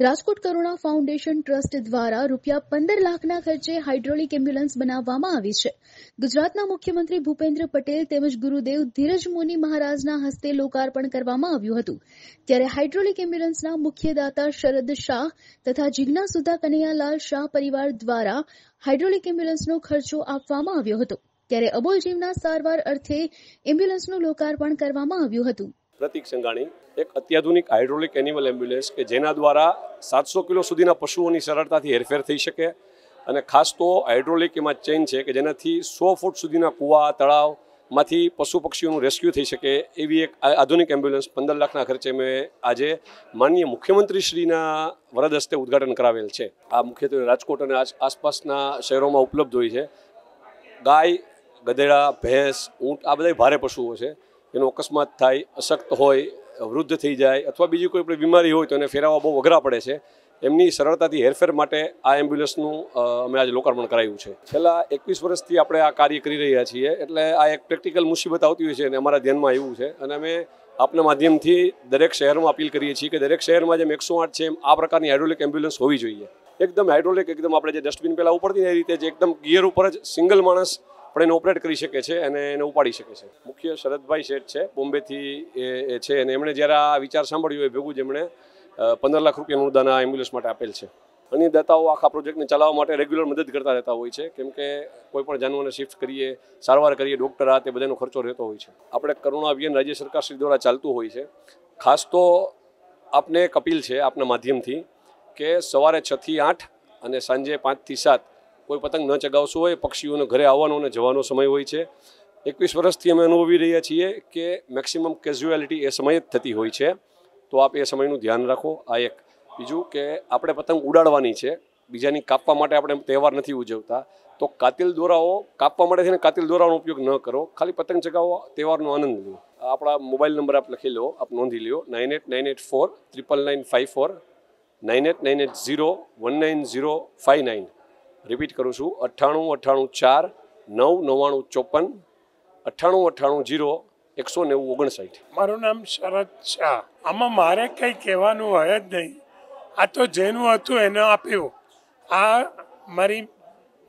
રાજકોટ કરુણા foundation trust દ્વારા રૂપિયા પંદર લાખના ખર્ચે હાઇડ્રોલિક એમ્બ્યુલન્સ બનાવવામાં આવી છે. ગુજરાતના મુખ્યમંત્રી ભૂપેન્દ્ર પટેલ તેમજ ગુરુદેવ ધીરજ મુનિ મહારાજના હસ્તે લોકાર્પણ કરવામાં આવ્યું હતું. ત્યારે હાઇડ્રોલિક એમ્બ્યુલન્સના મુખ્ય દાતા શરદ શાહ તથા જિજ્ઞા સુધા કનૈયાલાલ શાહ પરિવાર દ્વારા હાઇડ્રોલિક એમ્બ્યુલન્સનો ખર્ચો આપવામાં આવ્યો હતો. ત્યારે અબોલ જીવના સારવાર અર્થે એમ્બ્યુલન્સનું લોકાર્પણ કરવામાં આવ્યું હતું. પ્રતિક સંઘાણી એક અત્યાધુનિક હાઇડ્રોલિક એનિમલ એમ્બ્યુલન્સ કે જેના દ્વારા સાતસો કિલો સુધીના પશુઓની સરળતાથી હેરફેર થઈ શકે. અને ખાસ તો હાઇડ્રોલિક એમાં ચેઇન છે કે જેનાથી સો ફૂટ સુધીના કૂવા, તળાવમાંથી પશુ પક્ષીઓનું રેસ્ક્યુ થઈ શકે એવી એક આધુનિક એમ્બ્યુલન્સ પંદર લાખના ખર્ચે મેં આજે માનનીય મુખ્યમંત્રીશ્રીના વરદ હસ્તે ઉદ્ઘાટન કરાવેલ છે. આ મુખ્યત્વે રાજકોટ અને આસપાસના શહેરોમાં ઉપલબ્ધ હોય છે. ગાય, ગધેડા, ભેંસ, ઊંટ આ બધા ભારે પશુઓ છે. એનો અકસ્માત થાય, અશક્ત હોય વૃદ્ધ થઈ જાય અથવા બીજી કોઈ બીમારી હોય તો એને ફેરવવા બહુ અઘરા પડે છે. એમની સરળતાથી હેરફેર માટે આ એમ્બ્યુલન્સનું અમે આજે લોકાર્પણ કરાયું છે. છેલ્લા એકવીસ વર્ષથી આપણે આ કાર્ય કરી રહ્યા છીએ એટલે આ એક પ્રેક્ટિકલ મુસીબત આવતી હોય છે અને અમારા ધ્યાનમાં આવ્યું છે. અને અમે આપના માધ્યમથી દરેક શહેરમાં અપીલ કરીએ છીએ કે દરેક શહેરમાં જેમ એકસો આઠ છે એમ આ પ્રકારની હાઇડ્રોલિક એમ્બ્યુલન્સ હોવી જોઈએ. એકદમ હાઇડ્રોલિક, એકદમ આપણે જે ડસ્ટબિન પહેલાં ઉપરથી એ રીતે જે એકદમ ગિયર ઉપર જ સિંગલ માણસ પણ એને ઓપરેટ કરી શકે છે અને એને ઉપાડી શકે છે. મુખ્ય શરદભાઈ શેઠ છે, બોમ્બેથી એ છે અને એમણે જ્યારે આ વિચાર સાંભળ્યો એ ભેગું જ એમણે પંદર લાખ રૂપિયાનું દાન આ એમ્બ્યુલન્સ માટે આપેલ છે. અન્ય દાતાઓ આખા પ્રોજેક્ટને ચલાવવા માટે રેગ્યુલર મદદ કરતા રહેતા હોય છે. કેમ કે કોઈ જાનવરને શિફ્ટ કરીએ, સારવાર કરીએ ડૉક્ટર આ તે બધાનો ખર્ચો રહેતો હોય છે. આપણે કરુણા અભિયાન રાજ્ય સરકાર શ્રી દ્વારા ચાલતું હોય છે. ખાસ તો આપને એક અપીલ છે આપના માધ્યમથી કે સવારે છથી આઠ અને સાંજે પાંચથી સાત કોઈ પતંગ ન ચગાવશો હોય પક્ષીઓને ઘરે આવવાનો અને જવાનો સમય હોય છે. એકવીસ વર્ષથી અમે અનુભવી રહ્યા છીએ કે મેક્સિમમ કેઝ્યુઆલિટી એ સમયે જ થતી હોય છે. તો આપ એ સમયનું ધ્યાન રાખો. આ એક બીજું કે આપણે પતંગ ઉડાડવાની છે. બીજાની કાપવા માટે આપણે તહેવાર નથી ઉજવતા. તો કાતિલ દોરાઓ કાપવા માટે છે ને કાતિલ દોરાનો ઉપયોગ ન કરો. ખાલી પતંગ ચગાવો, તહેવારનો આનંદ લો. આપણા મોબાઈલ નંબર આપ લખી લો, આપ નોંધી લો nine eight nine eight four, triple nine five four, nine eight nine eight zero, one nine zero five nine. Repeat કરું છું. અઠ્ઠાણું અઠ્ઠાણું, ચાર, નવ, નવ્વાણું, ચોપન, અઠ્ઠાણું અઠ્ઠાણું, જીરો, એકસો નેવું, ઓગણસાઠ. મારું નામ શરદ શાહ. આમાં મારે કંઈ કહેવાનું હોય જ નહીં. આ તો જેનું હતું એને આપ્યું. આ મારી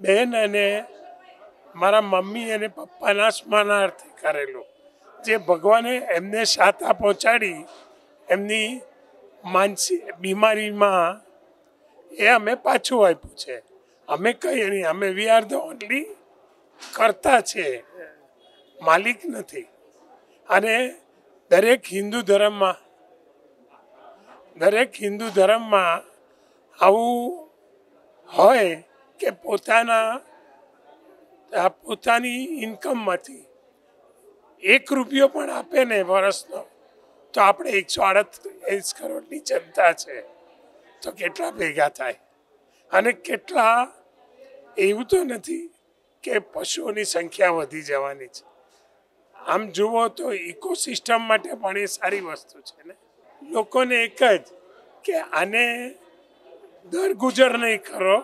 બહેન અને મારા મમ્મી અને પપ્પાના સ્મરણાર્થે કરેલું. જે ભગવાને એમને શાતા પહોંચાડી, એમની માનસિક બીમારીમાં એ અમે પાછું આપ્યું છે. અમે કહીએ નહીં, અમે વી આર ધ ઓનલી કરતા છે. માલિક નથી. અને દરેક હિન્દુ ધર્મમાં, દરેક હિન્દુ ધર્મમાં આવું હોય કે પોતાના પોતાની ઇન્કમમાંથી એક રૂપિયો પણ આપે ને વર્ષનો, તો આપણે એકસો આડત્રીસ કરોડની જનતા છે. તો કેટલા ભેગા થાય? અને કેટલા એવું તો નથી કે પશુઓની સંખ્યા વધી જવાની છે. આમ જુઓ તો ઇકોસિસ્ટમ માટે પણ એ સારી વસ્તુ છે ને. લોકોને એક જ કે આને દર ગુજર નહીં કરો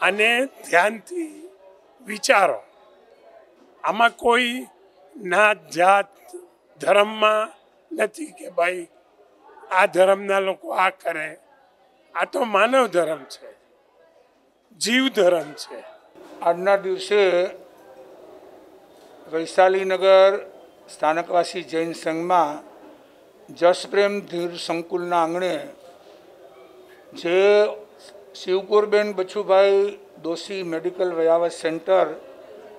અને ધ્યાનથી વિચારો. આમાં કોઈ નાત જાત ધર્મમાં નથી કે ભાઈ આ ધર્મના લોકો આ કરે. આ તો માનવ ધર્મ છે. જીવ ધર્મ છે. આજના દિવસે વૈશાલીનગર સ્થાનકવાસી જૈન સંઘમાં જસપ્રેમ ધીર સંકુલના આંગણે જે શિવકુરબેન બચુભાઈ દોશી મેડિકલ વયાવત સેન્ટર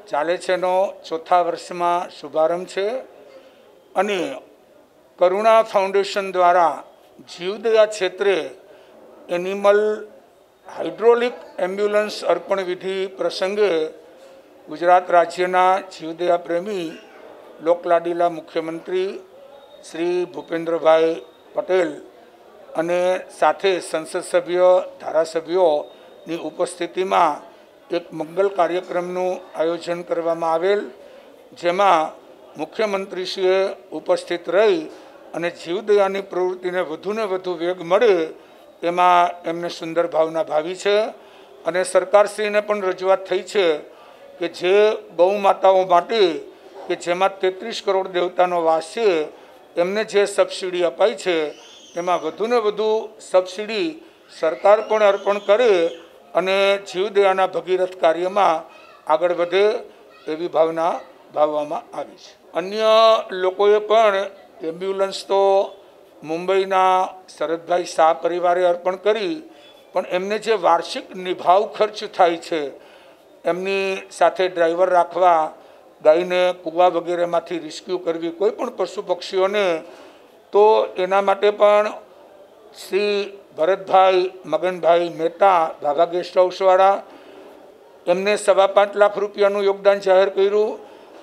ચાલે છે એનો ચોથા વર્ષમાં શુભારંભ છે અને કરુણા ફાઉન્ડેશન દ્વારા જીવદયા ક્ષેત્રે એનિમલ હાઇડ્રોલિક એમ્બ્યુલન્સ અર્પણ વિધિ પ્રસંગે ગુજરાત રાજ્યના જીવદયા પ્રેમી, લોકલાડીલા મુખ્યમંત્રી શ્રી ભૂપેન્દ્રભાઈ પટેલ અને સાથે સંસદ સભ્ય, ધારાસભ્યોની ઉપસ્થિતિમાં એક મંગલ કાર્યક્રમનું આયોજન કરવામાં આવેલ, જેમાં મુખ્યમંત્રીશ્રીએ ઉપસ્થિત રહી અને જીવદયાની પ્રવૃત્તિને વધુને વધુ વેગ મળે એમાં એમને સુંદર ભાવના ભાવી છે અને સરકારશ્રીને પણ રજૂઆત થઈ છે કે જે ગૌ માતાઓ માટે કે જેમાં તેત્રીસ કરોડ દેવતાનો વાસ છે, એમને જે સબસિડી અપાઈ છે, એમાં વધુને વધુ સબસિડી સરકાર પણ અર્પણ કરે અને જીવદયાના ભગીરથ કાર્યમાં આગળ વધે એવી ભાવના ભાવવામાં આવી છે. અન્ય લોકોએ પણ એમ્બ્યુલન્સ તો મુંબઈના શરદભાઈ શાહ પરિવારે અર્પણ કરી, પણ એમને જે વાર્ષિક નિભાવ ખર્ચ થાય છે, એમની સાથે ડ્રાઈવર રાખવા, ગાયને કૂવા વગેરેમાંથી રિસ્ક્યુ કરવી, કોઈ પણ પશુ પક્ષીઓને, તો એના માટે પણ શ્રી ભરતભાઈ, મગનભાઈ મહેતા ભાભા ગેસ્ટ હાઉસવાળા એમને સવા પાંચ લાખ રૂપિયાનું યોગદાન જાહેર કર્યું.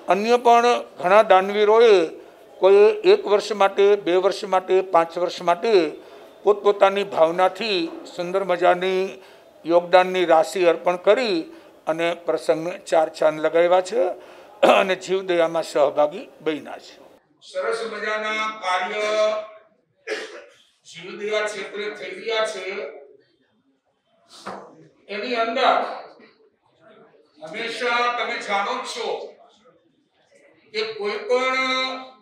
અન્ય પણ ઘણા દાનવીરોએ કોઈ એક વર્ષ માટે, બે વર્ષ માટે, પાંચ વર્ષ માટે પોતપોતાની ભાવનાથી સુંદર મજાની યોગદાનની રાશિ અર્પણ કરી અને પ્રસંગને ચાર ચાંદ લગાવ્યા છે અને જીવદયામાં સહભાગી બન્યા છે. સરસ મજાના કાર્ય જીવદયા ક્ષેત્રે થઈ રહ્યા છે. એની અંદર હંમેશા તમે જાણો છો કે કોઈ પણ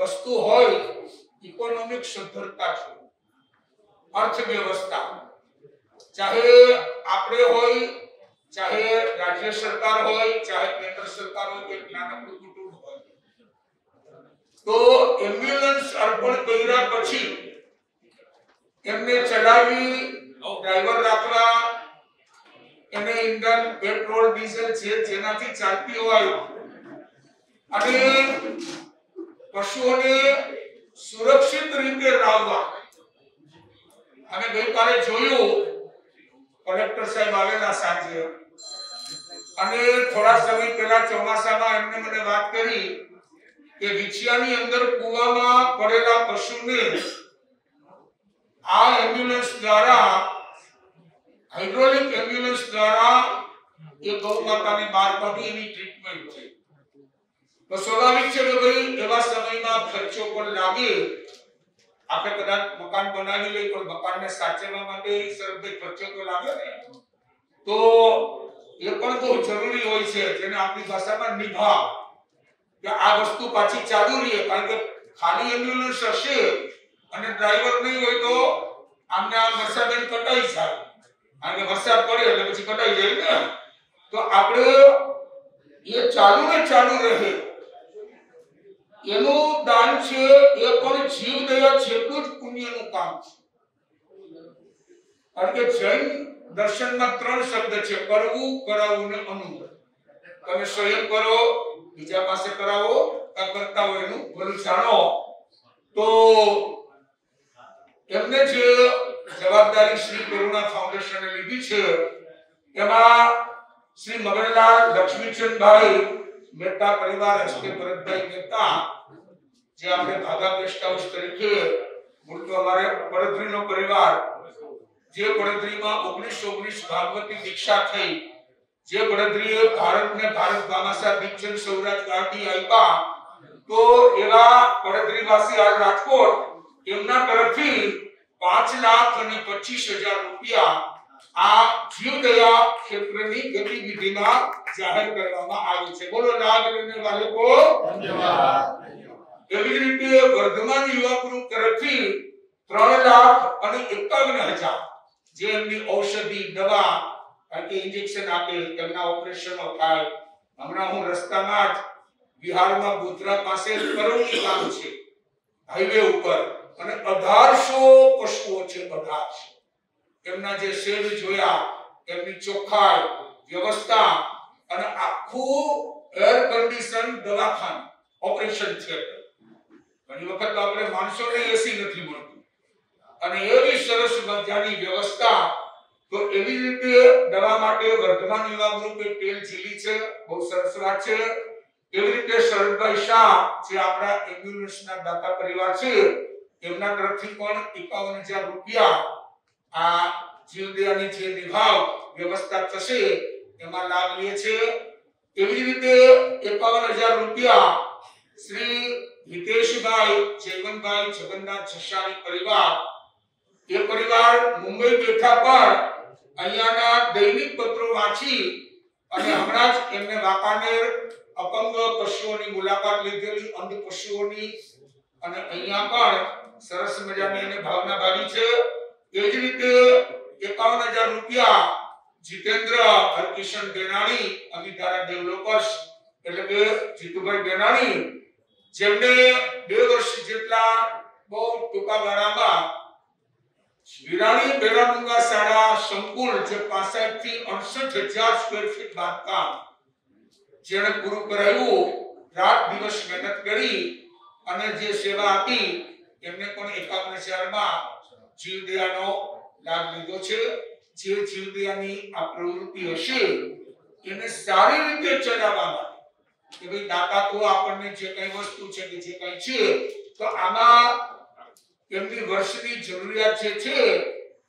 વસ્તુ હોય ઇકોનોમિક સદ્ધરતા છે. અર્થવ્યવસ્થા. ચાહે આપણે હોય, ચાહે રાજ્ય સરકાર હોય, ચાહે કેન્દ્ર સરકાર હોય, કે નાનકડું કુટુંબ હોય. તો એમ્બ્યુલન્સ અર્પણ કર્યા પછી એમને ચલાવી ડ્રાઈવર રાખવા, એને ઇંધન પેટ્રોલ ડીઝલ છે જેનાથી ચાલતી હોય. અને પશુઓને સુરક્ષિત રીતે લાવવા અમે ગઈકાલે જોયું, કલેક્ટર સાહેબ આવેલા સાંજે. અને થોડા સમય પહેલા ચોમાસામાં એમને મને વાત કરી કે વિછિયાની અંદર કુવામાં પડેલા પશુને આ એમ્બ્યુલન્સ દ્વારા, હાઇડ્રોલિક એમ્બ્યુલન્સ દ્વારા એ ગૌ માતાને બહાર કાઢી એની ટ્રીટમેન્ટ છે. તો સ્વાભાવિક છે કે ભાઈ, એવા સમયમાં ખર્ચો પણ લાગે. આપણે કદાચ મકાન બનાવી લઈએ, પણ મકાનને સાચવવા માટે સરભાઈ ખર્ચો તો લાગે ને. તો એ પણ બહુ જરૂરી હોય છે, જેને આપણી ભાષામાં નિભાવ. કે આ વસ્તુ પાછી ચાલુ રહે કારણ કે ખાલી એમ્બ્યુલન્સ હશે અને ડ્રાઈવર નહીં હોય તો આમને આ વરસાદ કટાઈ જાય. કારણ કે વરસાદ પડે એટલે પછી કટાઈ જાય ને. તો આપણે એ ચાલુ ને ચાલુ રહે. એનું દાન છે, એ પણ જીવ દયા જેટલું જ પુણ્યનું કામ છે. કારણ કે જૈન દર્શનમાં ત્રણ શબ્દ છે, કરવું, કરાવવું ને અનુભવ તમે સ્વયં કરો, બીજા પાસે કરાવો કરતા હોય એનું ભલું જાણો. તો એમને જે જવાબદારી શ્રી કરુણા ફાઉન્ડેશને લીધી છે, એમાં શ્રી મગનલાલ લક્ષ્મીચંદભાઈ મહેતા પરિવાર હસ્તે ભરતભાઈ મહેતા, જે આપણે ભાગા ગેસ્ટ તરીકે મૂળ અમારે પડધરીનો પરિવાર, જે પડધરીમાં ઓગણીસો ઓગણીસ ભાગવતી દીક્ષા થઈ, જે પડધરીએ ભારતને ભારત બામાસા દીક્ષણ સૌરાજ ગાંધી આપ્યા, તો એવા પડધરી વાસી આ રાજકોટ, એમના તરફથી પાંચ લાખ અને પચીસ હજાર રૂપિયા આ જીવદયા ક્ષેત્રની ગતિવિધિમાં જાહેર કરવામાં આવી છે. બોલો લાભ બાળકો. ધન્યવાદ. એવી રીતે વર્ધમાન યુવા ગ્રુપ તરફથી ત્રણ લાખ અને એકાવન હજાર જે એમની ઔષધિ દવા કે ઇન્જેક્શન આપે તેમના ઓપરેશનો થાય. હમણાં હું રસ્તામાં જ બિહારમાં ગોધરા પાસે કરોડની ગામ છે હાઈવે ઉપર. અને અઢારસો પશુઓ છે અઢારસો એમના જે શેડ જોયા, એમની ચોખ્ખાઈ, વ્યવસ્થા અને આખું એર કન્ડિશન દવાખાનું ઓપરેશન થિયેટર ઘણી વખત આપણે માણસોને એસી નથી મળતું. અને એવી સરસ મજાની વ્યવસ્થા, તો એવી રીતે દવા માટે વર્ધમાન યુવા ગ્રુપે તેલ ઝીલી છે, બહુ સરસ વાત છે. એવી રીતે શરદભાઈ શાહ, જે આપણા એમ્બ્યુલન્સના દાતા પરિવાર છે, એમના તરફથી પણ એકાવન હજાર રૂપિયા આ જીવદયાની જે નિભાવ વ્યવસ્થા થશે, એમાં લાભ લે છે. એવી રીતે એકાવન હજાર રૂપિયા શ્રી હિતેશભાઈ, જયવંતભાઈ, જગન્નાથ જસાણી પરિવાર, એ પરિવાર મુંબઈ બેઠા પર અહીંયાના દૈનિક પત્રો વાંચી અને હમણાં જ એમને વાંકાનેર અપંગ પશુઓની મુલાકાત લીધેલી, અંધ પશુઓની અને અહીંયા પણ સરસ મજાની એને ભાવના ભાવી છે. એ જ રીતે એકાવન હજાર રૂપિયા જીતેન્દ્ર હરકિશન બેનાણી અમિતારા ડેવલપર્સ, એટલે કે જીતુભાઈ ગેનાણી જેમને બે વર્ષ જેટલા બહુ ટૂંકા ગાળામાં વિરાણી બેરાડુંગા શાળા સંકુલ, જે 65 થી 68000 સ્ક્વેર ફીટ બાંધકામ, જેણે પૂરું કરાવ્યું, રાત દિવસ મહેનત કરી અને જે સેવા આપી, એમને પણ એકાવન હજારમાં જીવદયાનો લાભ લીધો છે. જે જીવદયાની આ પ્રવૃત્તિ હશે, એને સારી રીતે ચલાવવા માટે કે ભાઈ, દાતા, તો આપણને જે કઈ વસ્તુ છે કે જે કઈ છે, તો આમાં એમની વર્ષની જરૂરિયાત જે છે,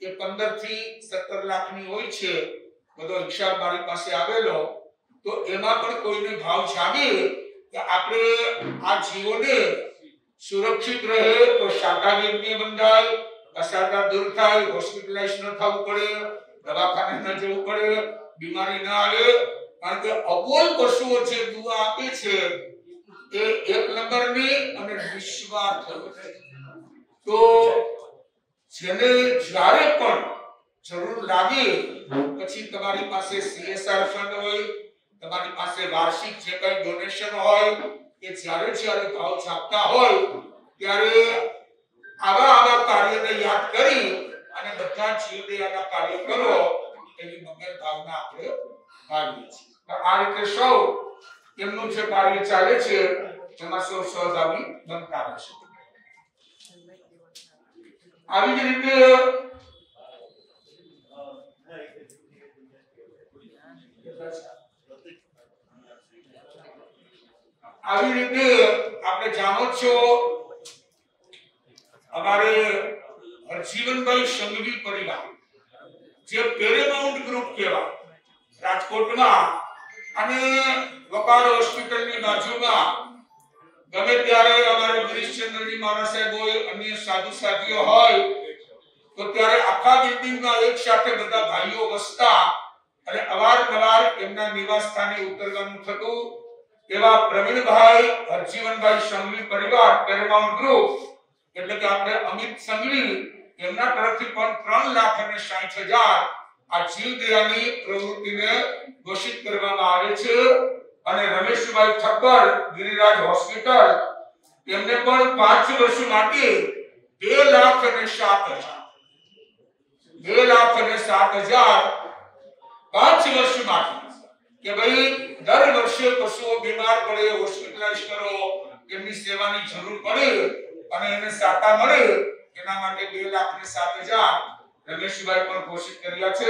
એ 15 થી 17 લાખની હોય છે. બધો હિસાબ મારી પાસે આવેલો. તો એમાં પણ કોઈને ભાવ જાગે કે આપણે આ જીવોને સુરક્ષિત રહે, તો શાકાહારી બંધાય અસાધા દૂર થાય હોસ્પિટલાઇઝ ન થવું પડે, દવાખાને ન જવું પડે, બીમારી ન આવે, કારણ કે અબોલ પશુઓ જે દુઆ આપે છે, એ એક નંબરની અને નિસ્વાર્થ તો જેને જ્યારે પણ જરૂર લાગે, પછી તમારી પાસે સીએસઆર ફંડ હોય, તમારી પાસે વાર્ષિક જે કંઈ ડોનેશન હોય, એ જ્યારે જ્યારે ભાવ છાપતા હોય, ત્યારે આવા આવા કાર્યને યાદ કરી અને બધા જીવદયાના કાર્ય કરો એવી મંગલ ભાવના આપણે ભાવીએ છીએ. આ રીતે સૌ એમનું જે કાર્ય ચાલે છે એમાં સૌ સહભાગી બનતા રહેશે. આવી જ રીતે આવી રીતે આપણે જાણો જ અમારે હરજીવનભાઈ સંઘવી પરિવાર, જે પેરેમાઉન્ટ ગ્રુપ કેવા રાજકોટમાં અને વપાર હોસ્પિટલની બાજુમાં. ગમે ત્યારે અમારે ગિરીશચંદ્રજી મહારાજ સાહેબ હોય, અન્ય સાધુ સાધીઓ હોય, તો ત્યારે આખા બિલ્ડિંગમાં એક સાથે બધા ભાઈઓ વસતા અને અવારનવાર એમના નિવાસ સ્થાને ઉતરવાનું થતું. એવા પ્રવીણભાઈ, હરજીવનભાઈ સંઘવી પરિવાર, પેરેમાઉન્ટ ગ્રુપ એટલે કે આપણે અમિત સંઘવી, એમના તરફથી પણ ત્રણ લાખ અને સાઠ હજાર આ જીવદયાની પ્રવૃત્તિને ઘોષિત કરવામાં આવે છે. અને રમેશભાઈ ઠક્કર ગિરિરાજ હોસ્પિટલ, એમને પણ પાંચ વર્ષ માટે બે લાખ અને સાત હજાર. બે લાખ અને સાત હજાર પાંચ વર્ષ માટે કે ભાઈ, દર વર્ષે પશુઓ બીમાર પડે હોસ્પિટલાઇઝ કરો, એમની સેવાની જરૂર પડે અને એને સાતા મળે, એના માટે 2 લાખ ને 7000 રમેશભાઈ પણ ઘોષિત કર્યા છે.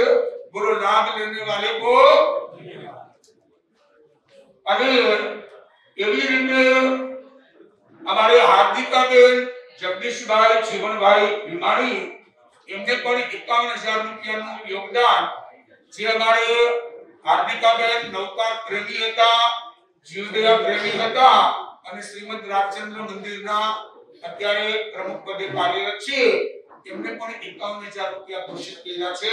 બોલો, લાભ લેને વાલે કો અને એવી રીતે અમારે હાર્દિકાબેન જગદીશભાઈ, જીવનભાઈ ભીમાણી, એમને પણ એકાવન હજાર રૂપિયાનું યોગદાન જે અમારે હાર્દિકાબેન નૌકા પ્રેમી હતા, જીવદયા પ્રેમી હતા અને શ્રીમદ રાજચંદ્ર મંદિરના અત્યારે પ્રમુખ પદે કાર્યરત છે. તેમને પણ એકાવન હજાર રૂપિયા ઘોષિત કર્યા છે.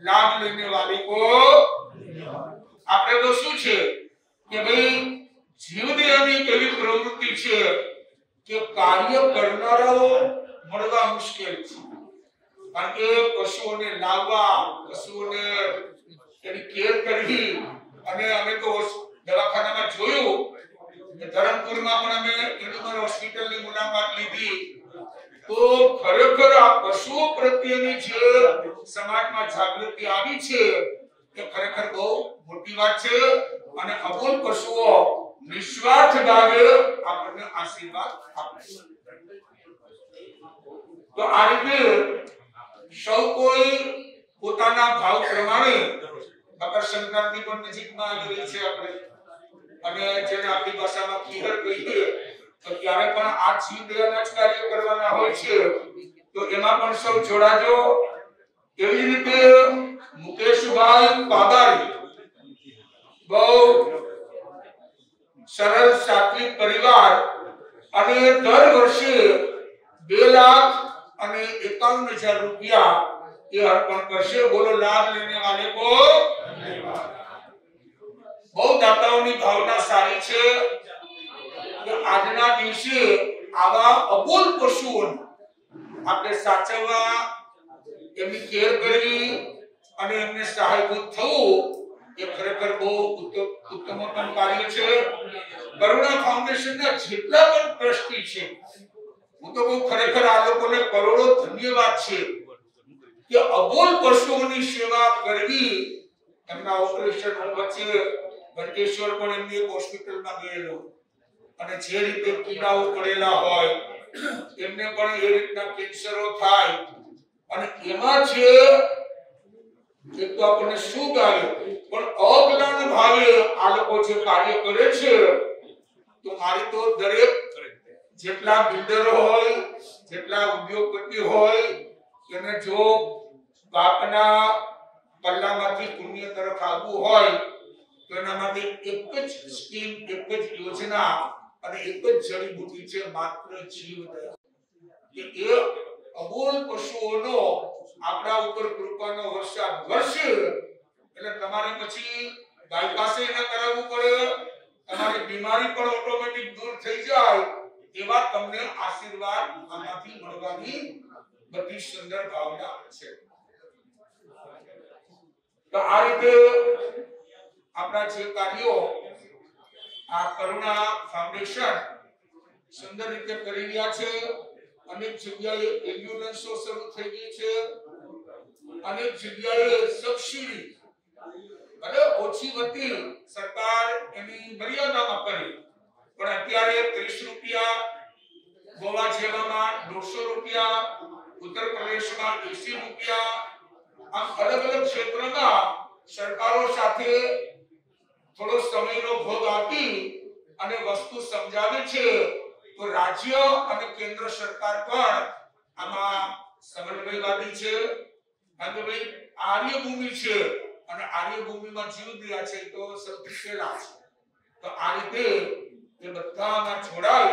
લાભ લેને વાલે કો આપણે તો શું છે કે ભાઈ જીવદેહની કેવી પ્રવૃત્તિ છે કે કાર્ય કરનારાઓ મળવા મુશ્કેલ છે. કારણ કે પશુઓને લાવવા, પશુઓને એની કેર કરવી અને અમે તો દવાખાનામાં જોયું ધરમપુરમાં પણ અમે એનિમલ હોસ્પિટલની મુલાકાત લીધી. તો ખરેખર આ પશુઓ પ્રત્યેની જે સમાજમાં જાગૃતિ આવી છે, એ ખરેખર બહુ મોટી વાત છે અને અબોલ પશુઓ નિસ્વાર્થ ભાવે આપણને આશીર્વાદ આપે છે. તો આ રીતે સૌ કોઈ પોતાના ભાવ પ્રમાણે મકર સંક્રાંતિ પણ નજીકમાં આવી રહી છે આપણે. અને જેને આપણી ભાષામાં ખીહર કહીએ, તો ત્યારે પણ આ જીવ દેહના જ કાર્ય કરવાના હોય છે. તો એમાં પણ સૌ જોડાજો. એવી રીતે મુકેશભાઈ પાદારી બહુ સરળ સાત્વિક પરિવાર અને દર વર્ષે બે લાખ અને એકાવન હજાર રૂપિયા એ અર્પણ કરશે. બોલો, લાભ લેને વાલે કો બહુ દાતાઓની ભાવના સારી છે કે આજના દિવસે આવા અબોલ પશુઓને આપણે સાચવવા, એમની કેર કરવી અને એમને સહાયભૂત થવું એ ખરેખર બહુ ઉત્તમ ઉત્તમોત્તમ કાર્ય છે. કરુણા ફાઉન્ડેશનના જેટલા પણ ટ્રસ્ટી છે, હું તો બહુ ખરેખર આ લોકોને કરોડો ધન્યવાદ છે કે અબોલ પશુઓની સેવા કરવી એમના ઓપરેશન વચ્ચે ઘંટેશ્વર પણ એમની એક હોસ્પિટલમાં ગયેલો. અને જે રીતે કીડાઓ પડેલા હોય, એમને પણ એ રીતના કેન્સરો થાય. અને એમાં છે, એક તો આપણને શું ગાય પણ અજ્ઞાન ભાવે આ લોકો જે કાર્ય કરે છે, તો મારી તો દરેક જેટલા બિલ્ડરો હોય, જેટલા ઉદ્યોગપતિ હોય, એને જો બાપના પલ્લામાંથી પુણ્ય તરફ આવવું હોય તો એક જ સ્કીમ એક જ યોજના અને એક જ જડીબુટી છે, માત્ર જીવદયા કે એ અબોલ પશુઓનો આપણા ઉપર કૃપાનો વરસાદ વરસે, એટલે તમારે પછી ગાય ન કરાવવું પડે, તમારી બીમારી પણ ઓટોમેટિક દૂર થઈ જાય, એવા તમને આશીર્વાદ આમાંથી મળવાની બધી સુંદર ભાવના છે. તો આ રીતે આપણા જે કાર્યો આ કરુણા ફાઉન્ડેશન સુંદર રીતે કરી રહ્યા છે. અનેક જગ્યાએ એમ્બ્યુલન્સો શરૂ થઈ ગઈ છે. અનેક જગ્યાએ સબસિડી અને ઓછી વતી સરકાર એની મર્યાદામાં કરી. પણ અત્યારે 30 રૂપિયા ગોવા જેવામાં 150 રૂપિયા, ઉત્તર પ્રદેશમાં 80 રૂપિયા. આમ અલગ અલગ ક્ષેત્રમાં સરકારો સાથે થોડો સમયનો ભોગ આપી અને વસ્તુ સમજાવી છે, તો રાજ્ય અને કેન્દ્ર સરકાર પણ આમાં સમન્વયવાદી છે. અને ભાઈ આર્ય ભૂમિ છે અને આર્ય ભૂમિમાં જીવ દયા છે, તો સૌથી છે. તો આ રીતે એ બધામાં જોડાઈ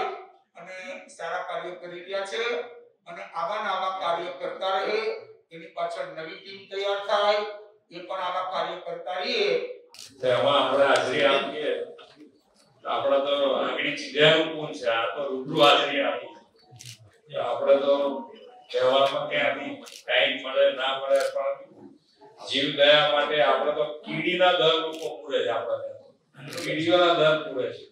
અને સારા કાર્યો કરી રહ્યા છે અને આવા નવા કાર્યો કરતા રહે. એની પાછળ નવી ટીમ તૈયાર થાય. એ પણ આવા કાર્ય કરતા રહીએ. તેમાં આપણે જીવ દયા માટે આપણે તો કીડીના દર લોકો પૂરે છે આપણે. કીડીઓના દર પૂરે છે.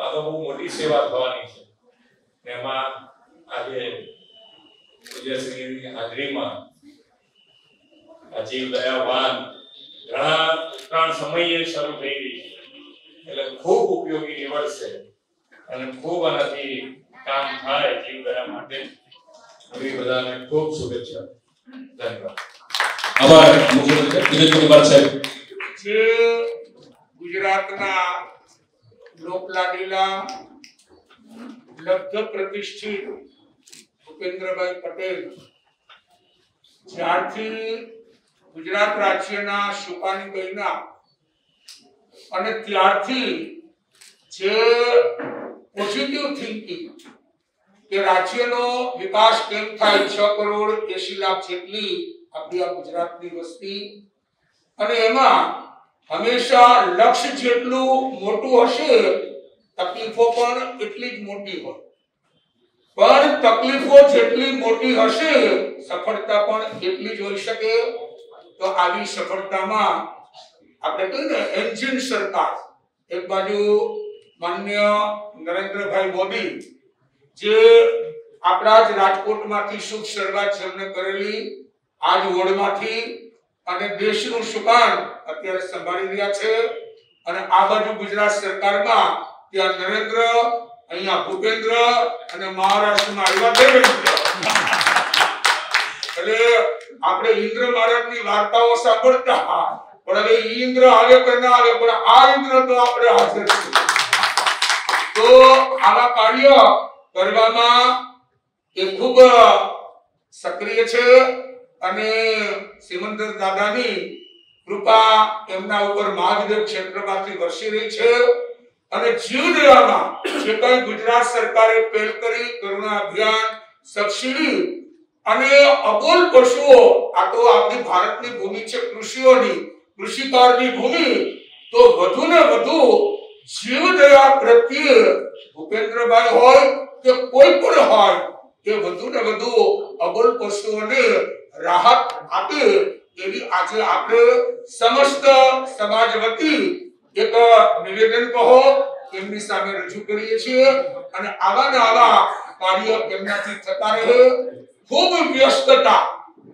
આ તો બહુ મોટી સેવા થવાની છે. એમાં આજે પૂજ્યશ્રીની હાજરીમાં આ જીવ દયાવાન ઘણા ઉત્તરાયણ સમયે શરૂ થઈ ગઈ છે. એટલે ખૂબ ઉપયોગી નીવડશે અને ખૂબ આનાથી કામ થાય જીવ દયા માટે. એવી બધાને ખૂબ શુભેચ્છા. ધન્યવાદ. આભાર. મુખ્યમંત્રી દિનેશ કુમાર સાહેબ. જે ગુજરાતના લોકલાડીલા લબ્ધ પ્રતિષ્ઠિત ભૂપેન્દ્રભાઈ પટેલ જ્યારથી ગુજરાત રાજ્યના સુકાની ગઈના અને ત્યારથી જે પોઝિટિવ થિંકિંગ કે રાજ્યનો વિકાસ કેમ થાય છ કરોડ એસી લાખ જેટલી આપણી આ ગુજરાતની વસ્તી. અને એમાં હંમેશા લક્ષ્ય જેટલું મોટું હશે, તકલીફો પણ એટલી જ મોટી હોય. પણ તકલીફો જેટલી મોટી હશે, સફળતા પણ એટલી જ હોઈ શકે. તો આવી સફળતામાં આપણે કહ્યું ને એન્જિન સરકાર, એક બાજુ માન્ય નરેન્દ્રભાઈ મોદી, જે આપણા જ રાજકોટમાંથી સુખ શરૂઆત જેમને કરેલી, આજ વોર્ડમાંથી અને દેશનું સુકાન અત્યારે સંભાળી રહ્યા છે. અને આ બાજુ ગુજરાત સરકારમાં ત્યાં નરેન્દ્ર, અહીંયા ભૂપેન્દ્ર અને મહારાષ્ટ્રમાં આવ્યા દેવેન્દ્ર. આપણે ઇન્દ્ર મહારાજની વાર્તાઓ સાંભળતા પણ હવે ઇન્દ્ર આવે કે ના આવે પણ આ ઇન્દ્ર તો આપણે હાજર છે તો આવા કાર્ય કરવામાં એ ખૂબ સક્રિય છે અને સિમંદર દાદાની કૃપા એમના ઉપર મહાદેવ ક્ષેત્રમાંથી વરસી રહી છે. અને જીવદયામાં જે કઈ ગુજરાત સરકારે પહેલ કરી, કરુણા અભિયાન, સબસિડી અને અબોલ પશુઓ, આ તો આપણી ભારતની ભૂમિ છે કૃષિઓની, કૃષિકારની ભૂમિ, તો વધુ ને વધુ જીવદયા પ્રત્યે ભૂપેન્દ્રભાઈ હોય કે કોઈ પણ હોય તે વધુ ને વધુ અબોલ પશુઓને રાહત આપે એવી આજે આપણે સમસ્ત સમાજ વતી એક નિવેદન કહો, એમની સામે રજૂ કરીએ છીએ અને આવા ને આવા કાર્ય એમનાથી થતા રહે. ખૂબ વ્યસ્તતા.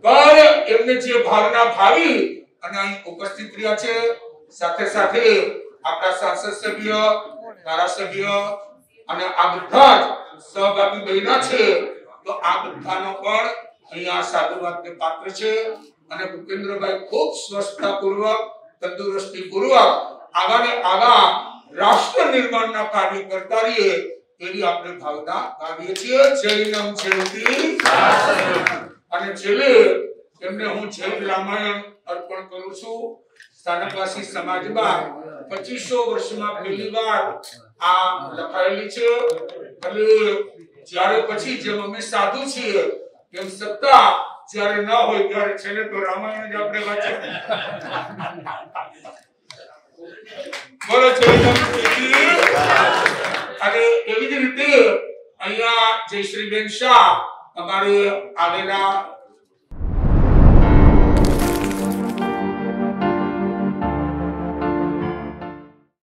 પણ એમને જે ભાવના ભાવી અને અહીં ઉપસ્થિત રહ્યા છે, સાથે સાથે આપણા સાંસદ સભ્ય, ધારાસભ્ય અને આ બધા જ સહભાગી બન્યા છે, તો આ બધાનો પણ અહીંયા સાધુવાદને પાત્ર છે અને ભૂપેન્દ્રભાઈ ખૂબ સ્વસ્થતાપૂર્વક, તંદુરસ્તીપૂર્વક આવા ને આવા રાષ્ટ્ર નિર્માણના કાર્ય કરતા રહીએ એવી આપણે ભાવના ભાવીએ છીએ. જય નમ જયંતી અને છેલ્લે એમને હું જય રામાયણ અર્પણ કરું છું. સ્થાનકવાસી સમાજમાં પચીસો વર્ષમાં પહેલી વાર આ લખાયેલી છે. અને જ્યારે પછી જેમ અમે સાધુ છીએ, તેમ સત્તા જ્યારે ન હોય ત્યારે છેલ્લે તો રામાયણ જ આપણે વાંચે બોલો જય. અને એવી જ રીતે અહીંયા જયશ્રીબેન શાહ અમારે આવેલા